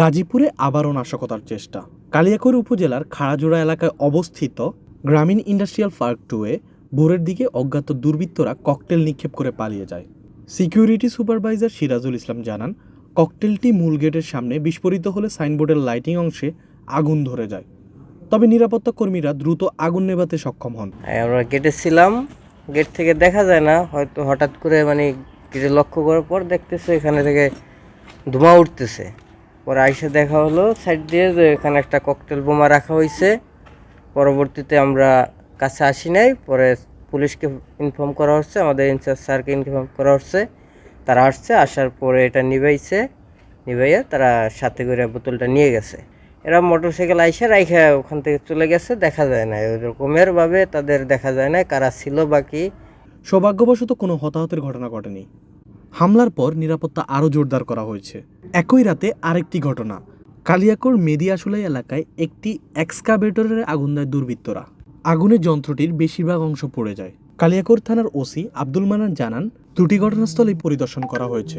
গাজীপুরে আবারও নাশকতার চেষ্টা। কালিয়াকৈর উপজেলার খাড়াজোড়া এলাকায় অবস্থিত গ্রামীণ ইন্ডাস্ট্রিয়াল পার্ক টুয়ে ভোরের দিকে অজ্ঞাত দুর্বৃত্তরা ককটেল নিক্ষেপ করে পালিয়ে যায়। সিকিউরিটি সুপারভাইজার সিরাজুল ইসলাম জানান ককটেলটি মূল গেটের সামনে বিস্ফোরিত হলে সাইনবোর্ডের লাইটিং অংশে আগুন ধরে যায়। তবে নিরাপত্তা কর্মীরা দ্রুত আগুন নেভাতে সক্ষম হন। আমরা গেটে ছিলাম গেট থেকে দেখা যায় না হয়তো হঠাৎ করে মানে গেটে লক্ষ্য করার পর দেখতেছে এখানে থেকে ধোঁয়া উঠতেছে। পরে আইসে দেখা হলো সাইড দিয়ে যে এখানে একটা ককটেল বোমা রাখা হয়েছে পরবর্তীতে আমরা কাছে আসি নাই, পরে পুলিশকে ইনফর্ম করা হচ্ছে, আমাদের ইনচার্জ স্যারকে ইনফর্ম করা হচ্ছে। তারা আসছে, আসার পরে এটা নিভাইছে, নিভাইয়া তারা সাথে করে বোতলটা নিয়ে গেছে। এরা মোটরসাইকেল আইসা রাইখা ওখান থেকে চলে গেছে, দেখা যায় না। এরকমের ভাবে তাদের দেখা যায় না, কারা ছিল বাকি সৌভাগ্যবশত কোনো হতাহতের ঘটনা ঘটেনি। হামলার পর নিরাপত্তা আরও জোরদার করা হয়েছে। একই রাতে আরেকটি ঘটনা। কালিয়াকোর মেদিয়াশুলাই এলাকায় একটি এক্সকাভেটরের আগুন দেয় দুর্বৃত্তরা। আগুনের যন্ত্রটির বেশিরভাগ অংশ পড়ে যায়। কালিয়াকোর থানার ওসি আব্দুল মানান জানান, দুটি ঘটনাস্থলে পরিদর্শন করা হয়েছে।